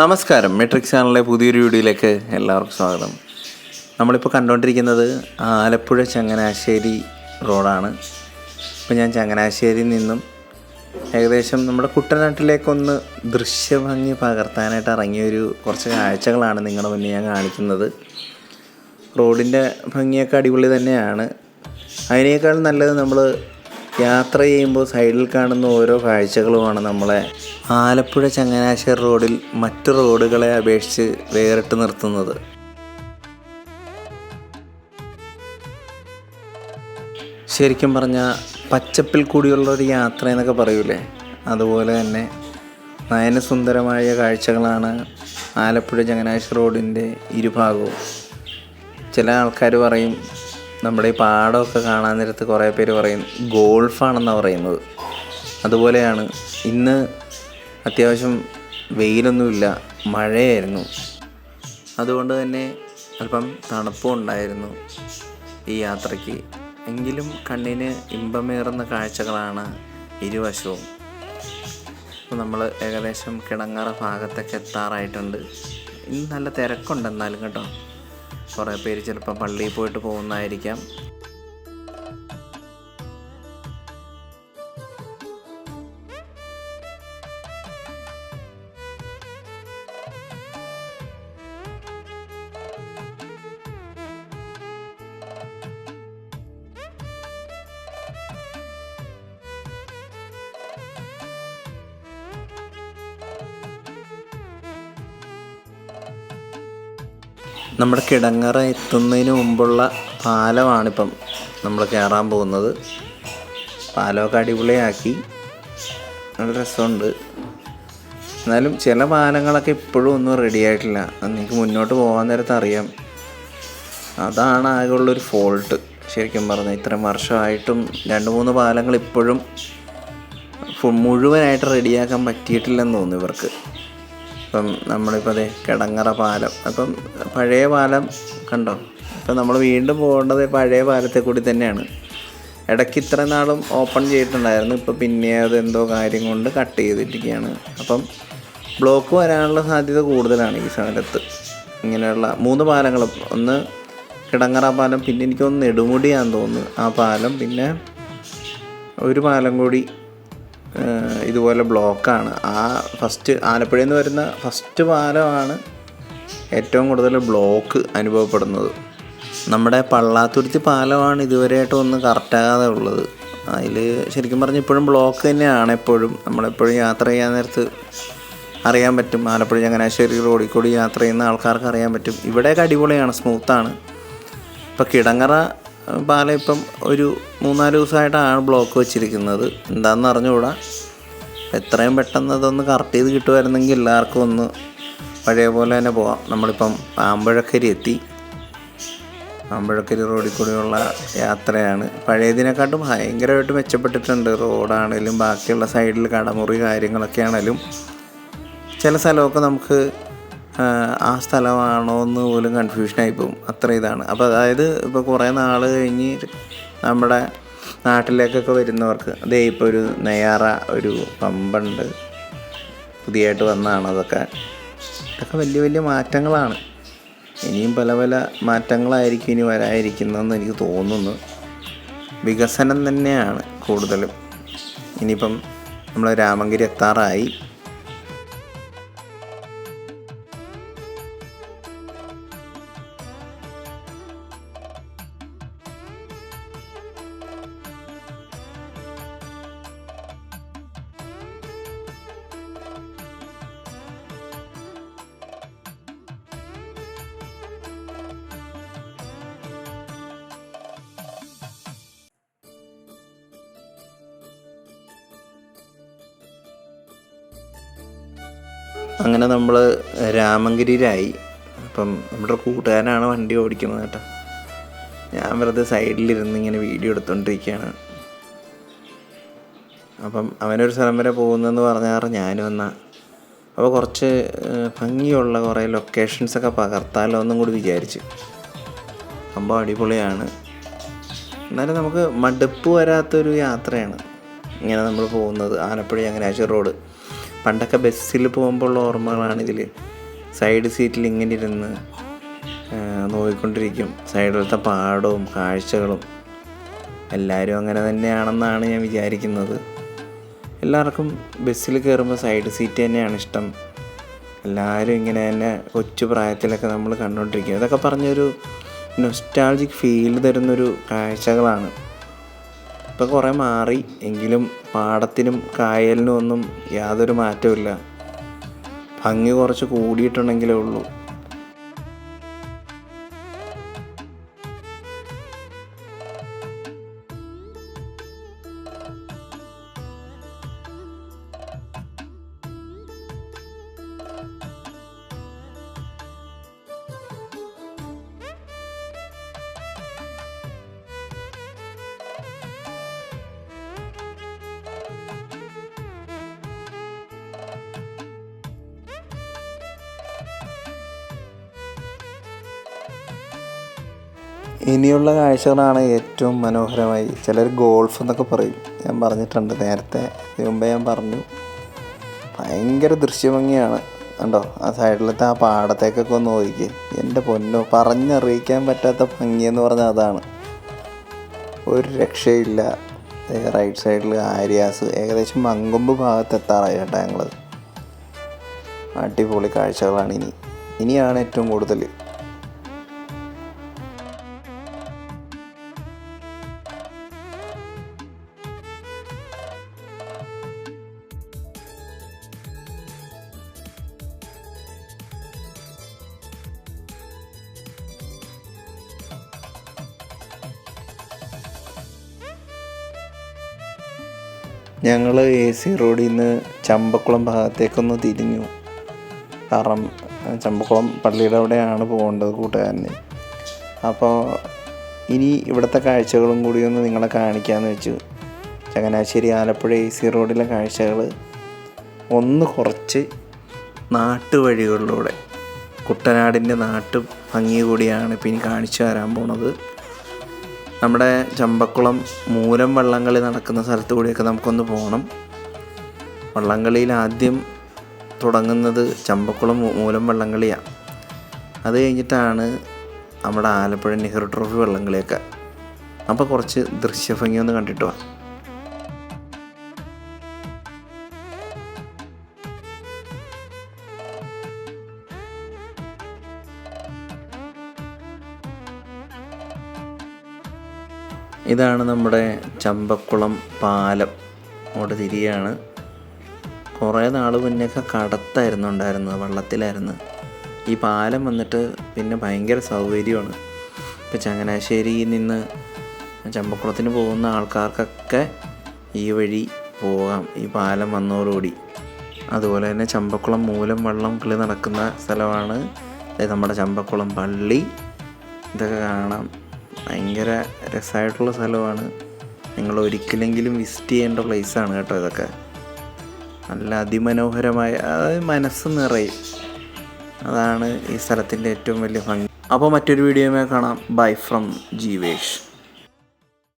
നമസ്കാരം. മെട്രിക് ചാനലിലെ പുതിയൊരു വീഡിയോയിലേക്ക് എല്ലാവർക്കും സ്വാഗതം. നമ്മളിപ്പോൾ കണ്ടുകൊണ്ടിരിക്കുന്നത് ആലപ്പുഴ ചങ്ങനാശ്ശേരി റോഡാണ്. ഇപ്പോൾ ഞാൻ ചങ്ങനാശ്ശേരിയിൽ നിന്നും ഏകദേശം നമ്മുടെ കുട്ടനാട്ടിലേക്കൊന്ന് ദൃശ്യഭംഗി പകർത്താനായിട്ട് ഇറങ്ങിയൊരു കുറച്ച് കാഴ്ചകളാണ് നിങ്ങളുടെ മുന്നേ ഞാൻ കാണിക്കുന്നത്. റോഡിന്റെ ഭംഗിയൊക്കെ അടിപൊളി തന്നെയാണ്. അതിനേക്കാൾ നല്ലത് നമ്മൾ യാത്ര ചെയ്യുമ്പോൾ സൈഡിൽ കാണുന്ന ഓരോ കാഴ്ചകളുമാണ് നമ്മളെ. ആലപ്പുഴ ചങ്ങനാശ്ശേരി റോഡിൽ മറ്റു റോഡുകളെ അപേക്ഷിച്ച് വേറിട്ട് നിർത്തുന്നത്. ശരിക്കും പറഞ്ഞാൽ പച്ചപ്പിൽ കൂടിയുള്ള ഒരു യാത്ര എന്നൊക്കെ പറയൂലേ? അതുപോലെ തന്നെ നയനസുന്ദരമായ കാഴ്ചകളാണ് ആലപ്പുഴ ചങ്ങനാശ്ശേരി റോഡിന്റെ ഇരുഭാഗവും. ചില ആൾക്കാർ പറയും നമ്മുടെ ഈ പാടമൊക്കെ കാണാൻ നേരത്ത് കുറേ പേര് പറയും ഗോൾഫാണെന്നാണ് പറയുന്നത്. അതുപോലെയാണ് ഇന്ന് അത്യാവശ്യം വെയിലൊന്നുമില്ല മഴയായിരുന്നു. അതുകൊണ്ട് തന്നെ അല്പം തണുപ്പും ഉണ്ടായിരുന്നു ഈ യാത്രയ്ക്ക്. എങ്കിലും കണ്ണിന് ഇമ്പമേറുന്ന കാഴ്ചകളാണ് ഇരുവശവും. അപ്പോൾ നമ്മൾ ഏകദേശം കിടങ്ങറ ഭാഗത്തൊക്കെ എത്താറായിട്ടുണ്ട്. ഇന്ന് നല്ല തിരക്കുണ്ട് എന്നാലും കേട്ടോ. കുറേ പേര് ചിലപ്പോൾ പള്ളിയിൽ പോയിട്ട് പോകുന്നതായിരിക്കാം. നമ്മുടെ കിടങ്ങറ എത്തുന്നതിന് മുമ്പുള്ള പാലമാണിപ്പം നമ്മൾ കയറാൻ പോകുന്നത്. പാലമൊക്കെ അടിപൊളിയാക്കി. നല്ല രസമുണ്ട്. എന്നാലും ചില പാലങ്ങളൊക്കെ ഇപ്പോഴും ഒന്നും റെഡി ആയിട്ടില്ല. നിങ്ങൾക്ക് മുന്നോട്ട് പോകാൻ നേരത്തെ അറിയാം. അതാണ് ആകെ ഉള്ളൊരു ഫോൾട്ട് ശരിക്കും പറഞ്ഞാൽ ഇത്രയും വർഷമായിട്ടും രണ്ട് മൂന്ന് പാലങ്ങൾ ഇപ്പോഴും മുഴുവനായിട്ട് റെഡിയാക്കാൻ പറ്റിയിട്ടില്ലെന്ന് തോന്നുന്നു ഇവർക്ക്. ഇപ്പം നമ്മളിപ്പോൾ അതെ കിടങ്ങറ പാലം. അപ്പം പഴയ പാലം കണ്ടോ? ഇപ്പം നമ്മൾ വീണ്ടും പോകേണ്ടത് പഴയ പാലത്തെ കൂടി തന്നെയാണ്. ഇടയ്ക്ക് ഇത്ര നാളും ഓപ്പൺ ചെയ്തിട്ടുണ്ടായിരുന്നു. ഇപ്പം പിന്നെ അത് എന്തോ കാര്യം കൊണ്ട് കട്ട് ചെയ്തിരിക്കുകയാണ് അപ്പം ബ്ലോക്ക് വരാനുള്ള സാധ്യത കൂടുതലാണ് ഈ സ്ഥലത്ത്. ഇങ്ങനെയുള്ള മൂന്ന് പാലങ്ങളും. ഒന്ന് കിടങ്ങറ പാലം. പിന്നെ എനിക്കൊന്ന് നെടുമുടിയാന്ന് തോന്നുന്നു. ആ പാലം പിന്നെ ഒരു പാലം കൂടി ഇതുപോലെ ബ്ലോക്കാണ്. ആ ഫസ്റ്റ് ആലപ്പുഴയിൽ നിന്ന് വരുന്ന ഫസ്റ്റ് പാലമാണ് ഏറ്റവും കൂടുതൽ ബ്ലോക്ക് അനുഭവപ്പെടുന്നത്. നമ്മുടെ പള്ളാത്തുരുത്തി പാലമാണ് ഇതുവരെയായിട്ട് ഒന്ന് കറക്റ്റാകാതെ ഉള്ളത്. അതിൽ ശരിക്കും പറഞ്ഞാൽ ഇപ്പോഴും ബ്ലോക്ക് തന്നെയാണ് എപ്പോഴും. നമ്മളെപ്പോഴും യാത്ര ചെയ്യാൻ നേരത്ത് അറിയാൻ പറ്റും. ആലപ്പുഴ ചങ്ങനാശ്ശേരി റോഡിൽ കൂടി യാത്ര ചെയ്യുന്ന ആൾക്കാർക്ക് അറിയാൻ പറ്റും. ഇവിടെയൊക്കെ അടിപൊളിയാണ് സ്മൂത്താണ് ഇപ്പോൾ കിടങ്ങറ പാലം ഇപ്പം ഒരു മൂന്നാൽ ദിവസമായിട്ടാണ് ബ്ലോക്ക് വെച്ചിരിക്കുന്നത്. എന്താണെന്ന് അറിഞ്ഞുകൂടാ? എത്രയും പെട്ടെന്ന് അതൊന്ന് കറക്റ്റ് ചെയ്ത് കിട്ടുമായിരുന്നെങ്കിൽ എല്ലാവർക്കും ഒന്ന് പഴയ പോലെ തന്നെ പോവാം. നമ്മളിപ്പം പാമ്പഴക്കരി എത്തി. പാമ്പഴക്കരി റോഡിൽ കൂടിയുള്ള യാത്രയാണ്. പഴയതിനെക്കാട്ടും ഭയങ്കരമായിട്ട് മെച്ചപ്പെട്ടിട്ടുണ്ട്. റോഡാണേലും ബാക്കിയുള്ള സൈഡിൽ കടമുറി കാര്യങ്ങളൊക്കെ ആണേലും. ചില സ്ഥലമൊക്കെ നമുക്ക് ആ, സ്ഥലമാണോ എന്ന് പോലും കൺഫ്യൂഷനായി പോകും അത്ര ഇതാണ്. അപ്പോൾ അതായത് ഇപ്പോൾ കുറേ നാൾ കഴിഞ്ഞ് നമ്മുടെ നാട്ടിലേക്കൊക്കെ വരുന്നവർക്ക് അതേ ഇപ്പോൾ ഒരു നെയ്യാറ ഒരു പമ്പുണ്ട്. പുതിയതായിട്ട് വന്നതാണ് അതൊക്കെ. ഇതൊക്കെ വലിയ വലിയ മാറ്റങ്ങളാണ്. ഇനിയും പല പല മാറ്റങ്ങളായിരിക്കും ഇനി വരാതിരിക്കുന്നതെന്ന് എനിക്ക് തോന്നുന്നു. വികസനം തന്നെയാണ് കൂടുതലും. ഇനിയിപ്പം നമ്മൾ രാമങ്കിരി എത്താറായി. അങ്ങനെ നമ്മൾ രാമങ്കരിയിലായി അപ്പം നമ്മുടെ കൂട്ടുകാരനാണ് വണ്ടി ഓടിക്കുന്നത് കേട്ടോ. ഞാൻ വെറുതെ സൈഡിലിരുന്ന് ഇങ്ങനെ വീഡിയോ എടുത്തുകൊണ്ടിരിക്കുകയാണ് അപ്പം അവനൊരു സ്ഥലം വരെ പോകുന്നതെന്ന് പറഞ്ഞാറ് ഞാനും എന്നാ അപ്പോൾ കുറച്ച് ഭംഗിയുള്ള കുറേ ലൊക്കേഷൻസൊക്കെ പകർത്താലോ എന്നും കൂടി വിചാരിച്ച്. സംഭവം അടിപൊളിയാണ്. എന്നാലും നമുക്ക് മടുപ്പ് വരാത്തൊരു യാത്രയാണ് ഇങ്ങനെ നമ്മൾ പോകുന്നത്. ആലപ്പുഴ ചങ്ങനാശ്ശേരി റോഡ്. പണ്ടൊക്കെ ബസ്സിൽ പോകുമ്പോൾ ഉള്ള ഓർമ്മകളാണ് ഇതിൽ സൈഡ് സീറ്റിൽ ഇങ്ങനെ ഇരുന്ന് നോക്കിക്കൊണ്ടിരിക്കും. സൈഡിലത്തെ പാടവും കാഴ്ചകളും എല്ലാവരും അങ്ങനെ തന്നെയാണെന്നാണ് ഞാൻ വിചാരിക്കുന്നത്. എല്ലാവർക്കും ബസ്സിൽ കയറുമ്പോൾ സൈഡ് സീറ്റ് തന്നെയാണ് ഇഷ്ടം. എല്ലാവരും ഇങ്ങനെ തന്നെ കൊച്ചു പ്രായത്തിലൊക്കെ നമ്മൾ കണ്ടുകൊണ്ടിരിക്കും. ഇതൊക്കെ പറഞ്ഞൊരു നൊസ്റ്റാൾജിക് ഫീൽ തരുന്നൊരു കാഴ്ചകളാണ്. ഇപ്പോൾ കുറേ മാറി. എങ്കിലും പാടത്തിനും കായലിനും ഒന്നും യാതൊരു മാറ്റമില്ല ഭംഗി കുറച്ച് കൂടിയിട്ടുണ്ടെങ്കിലേ ഉള്ളൂ. ഇനിയുള്ള കാഴ്ചകളാണ് ഏറ്റവും മനോഹരമായി. ചിലർ ഗോൾഫ് എന്നൊക്കെ പറയും. ഞാൻ പറഞ്ഞിട്ടുണ്ട് നേരത്തെ. മുമ്പേ ഞാൻ പറഞ്ഞു. ഭയങ്കര ദൃശ്യഭംഗിയാണ്. കണ്ടോ? ആ സൈഡിലത്തെ ആ പാടത്തേക്കൊക്കെ ഒന്ന് നോക്കിക്കേ. എന്റെ പൊന്നോ പറഞ്ഞറിയിക്കാൻ പറ്റാത്ത ഭംഗിയെന്ന് പറഞ്ഞാൽ അതാണ്. ഒരു രക്ഷയില്ല. റൈറ്റ് സൈഡിൽ ആര്യാസ് ഏകദേശം മങ്കൊമ്പ് ഭാഗത്ത് എത്താറായി കേട്ടോ ഞങ്ങൾ അടിപൊളി കാഴ്ചകളാണ് ഇനി. ഇനിയാണ് ഏറ്റവും കൂടുതൽ ഞങ്ങൾ എ സി റോഡിൽ നിന്ന് ചമ്പക്കുളം ഭാഗത്തേക്കൊന്ന് തിരിഞ്ഞു. കാരണം ചമ്പക്കുളം പള്ളിയുടെ അവിടെയാണ് പോകേണ്ടത് കൂട്ടുകാരന്. അപ്പോൾ ഇനി ഇവിടുത്തെ കാഴ്ചകളും കൂടി ഒന്ന് നിങ്ങളെ കാണിക്കാമെന്ന് വെച്ചു. ചങ്ങനാശ്ശേരി ആലപ്പുഴ എ സി റോഡിലെ കാഴ്ചകൾ ഒന്ന് കുറച്ച് നാട്ടുവഴികളിലൂടെ. കുട്ടനാടിന്റെ നാട്ടു ഭംഗി കൂടിയാണ് ഇപ്പം ഇനി കാണിച്ചു തരാൻ പോണത്. നമ്മുടെ ചമ്പക്കുളം മൂലം വള്ളംകളി നടക്കുന്ന സ്ഥലത്ത് കൂടിയൊക്കെ നമുക്കൊന്ന് പോകണം. വള്ളംകളിയിൽ ആദ്യം തുടങ്ങുന്നത് ചമ്പക്കുളം മൂലം വള്ളംകളിയാണ് അത് കഴിഞ്ഞിട്ടാണ് നമ്മുടെ ആലപ്പുഴ നെഹ്റു ട്രോഫി വള്ളംകളിയൊക്കെ. അപ്പോൾ കുറച്ച് ദൃശ്യഭംഗി ഒന്ന് കണ്ടിട്ട് വാ. ഇതാണ് നമ്മുടെ ചമ്പക്കുളം പാലം. അങ്ങോട്ട് തിരിയാണ്. കുറേ നാൾ മുന്നേക്കെ കടത്തായിരുന്നു ഉണ്ടായിരുന്നത് വള്ളത്തിലായിരുന്നു. ഈ പാലം വന്നിട്ട് പിന്നെ ഭയങ്കര സൗകര്യമാണ്. ഇപ്പം ചങ്ങനാശ്ശേരിയിൽ നിന്ന് ചമ്പക്കുളത്തിന് പോകുന്ന ആൾക്കാർക്കൊക്കെ ഈ വഴി പോകാം ഈ പാലം വന്നതോടുകൂടി. അതുപോലെ തന്നെ ചമ്പക്കുളം മൂലം വള്ളം കിളി നടക്കുന്ന സ്ഥലമാണ്. നമ്മുടെ ചമ്പക്കുളം പള്ളി. ഇതൊക്കെ കാണാം. ഭയങ്കര രസമായിട്ടുള്ള സ്ഥലമാണ്. നിങ്ങൾ ഒരിക്കലെങ്കിലും വിസിറ്റ് ചെയ്യേണ്ട പ്ലേസാണ് കേട്ടോ ഇതൊക്കെ. നല്ല അതിമനോഹരമായ അതായത് മനസ്സ് നിറയും. അതാണ് ഈ സ്ഥലത്തിന്റെ ഏറ്റവും വലിയ ഭംഗി. അപ്പോൾ മറ്റൊരു വീഡിയോയുമായി കാണാം. Bye from Jeevesh